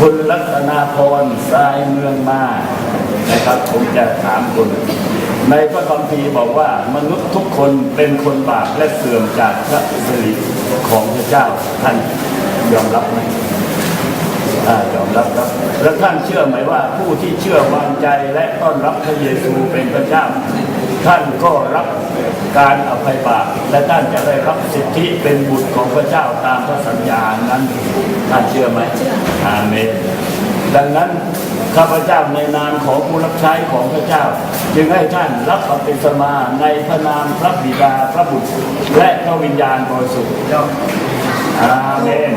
คุณรทรายเมืองมานะครับผมจะถามคุณ ในพระคัมภีร์บอกว่ามนุษย์ทุกคนเป็นคนบาปและเสื่อมจากพระสิริของพระเจ้าท่านยอมรับไหมอายอมรับครับแล้วท่านเชื่อไหมว่าผู้ที่เชื่อวางใจและต้อนรับพระเยซูเป็นพระเจ้า ท่านก็รับการอภัยบาปและท่านจะได้รับสิทธิเป็นบุตรของพระเจ้าตามพระสัญญานั้นท่านเชื่อไหมอาเมนดังนั้นข้าพเจ้าในนามของผู้รับใช้ของพระเจ้า จึงให้ท่านรับบัพติศมาในพระนามพระบิดาพระบุตร และพระวิญญาณบริสุทธิ์อาเมน